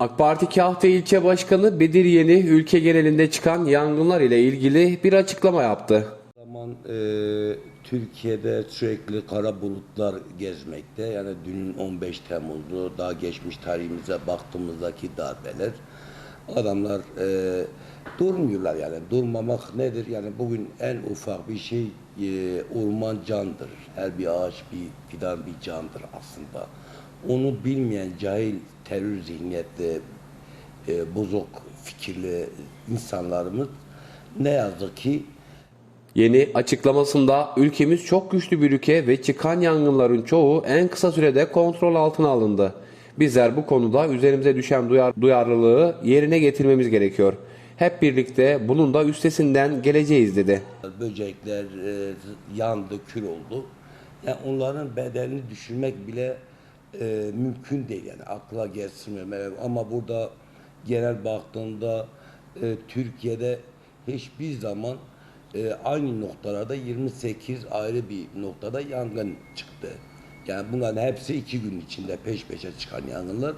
AK Parti Kahta İlçe Başkanı Bedir Yeni ülke genelinde çıkan yangınlar ile ilgili bir açıklama yaptı. zaman e, Türkiye'de sürekli kara bulutlar gezmekte. Yani dünün 15 Temmuz'u, daha geçmiş tarihimize baktığımızdaki darbeler. Adamlar e, durmuyorlar yani. Durmamak nedir? Yani bugün en ufak bir şey e, orman candır. Her bir ağaç, bir fidan bir candır aslında. Onu bilmeyen cahil terör zihniyetli e, bozuk fikirli insanlarımız ne yazık ki Yeni açıklamasında ülkemiz çok güçlü bir ülke ve çıkan yangınların çoğu en kısa sürede kontrol altına alındı. Bizler bu konuda üzerimize düşen duyar, duyarlılığı yerine getirmemiz gerekiyor. Hep birlikte bunun da üstesinden geleceğiz dedi. böcekler e, yandı, kül oldu. Yani onların bedelini düşürmek bile e, mümkün değil yani akla gelsin ama burada genel baktığında e, Türkiye'de hiçbir zaman e, aynı noktalarda 28 ayrı bir noktada yangın çıktı. Yani bunların hepsi iki gün içinde peş peşe çıkan yangınlar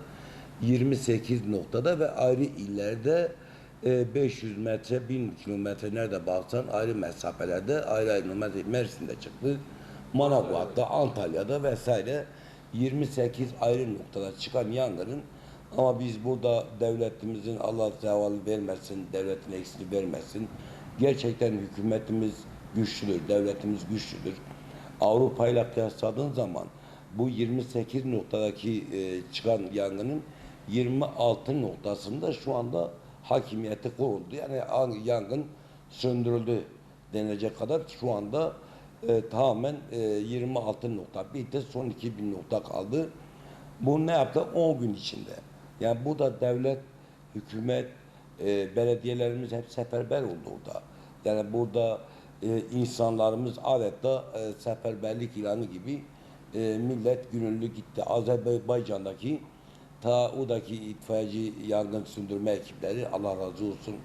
28 noktada ve ayrı illerde e, 500 metre, 1000 kilometre nerede baksan ayrı mesafelerde ayrı ayrı Mer- Mersin'de çıktı. Manavgat'ta, Antalya'da vesaire 28 ayrı noktada çıkan yangının ama biz burada devletimizin Allah zeval vermesin, devletin eksini vermesin. Gerçekten hükümetimiz güçlüdür, devletimiz güçlüdür. Avrupa ile kıyasladığın zaman bu 28 noktadaki e, çıkan yangının 26 noktasında şu anda hakimiyeti kuruldu. Yani an- yangın söndürüldü denilecek kadar şu anda e, tamamen e, 26 nokta bitti. Son 2000 nokta kaldı. Bu ne yaptı? 10 gün içinde. Yani bu da devlet, hükümet, e, belediyelerimiz hep seferber oldu orada. Yani burada e, insanlarımız adeta e, seferberlik ilanı gibi e, millet gönüllü gitti. Azerbaycan'daki ta oradaki itfaiyeci yangın söndürme ekipleri Allah razı olsun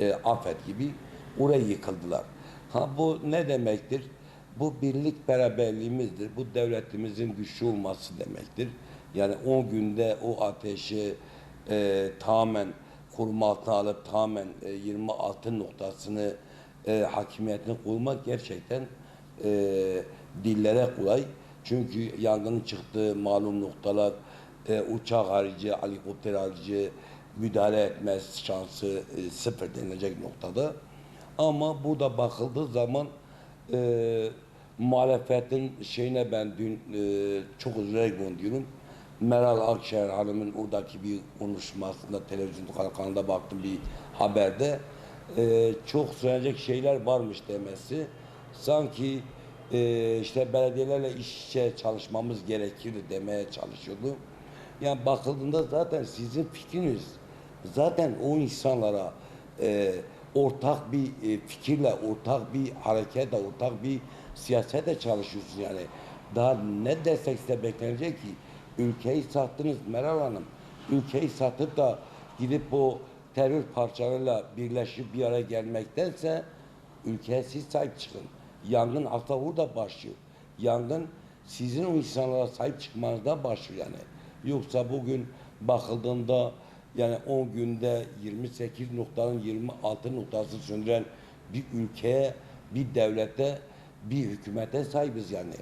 e, afet gibi oraya yıkıldılar. Ha bu ne demektir? Bu birlik beraberliğimizdir. Bu devletimizin güçlü olması demektir. Yani 10 günde o ateşi e, tamamen koruma altına alıp tamamen e, 26 noktasını e, hakimiyetini kurmak gerçekten e, dillere kolay. Çünkü yangının çıktığı malum noktalar e, uçak harici, helikopter harici müdahale etmez şansı e, sıfır denilecek noktada. Ama bu da bakıldığı zaman e, muhalefetin şeyine ben dün e, çok üzülerek diyorum. Meral Akşener Hanım'ın oradaki bir konuşmasında televizyon kanalında baktım bir haberde e, çok söylenecek şeyler varmış demesi. Sanki e, işte belediyelerle iş içe çalışmamız gerekirdi demeye çalışıyordu. Yani bakıldığında zaten sizin fikriniz zaten o insanlara e, ortak bir e, fikirle, ortak bir hareketle, ortak bir siyasete çalışıyorsunuz yani. Daha ne desek size beklenecek ki? Ülkeyi sattınız Meral Hanım. Ülkeyi satıp da gidip o terör parçalarıyla birleşip bir araya gelmektense ülkeye siz sahip çıkın. Yangın aslında burada başlıyor. Yangın sizin o insanlara sahip çıkmanızda başlıyor yani. Yoksa bugün bakıldığında yani 10 günde 28 noktanın 26 noktasını söndüren bir ülkeye, bir devlete, bir hükümete sahibiz yani.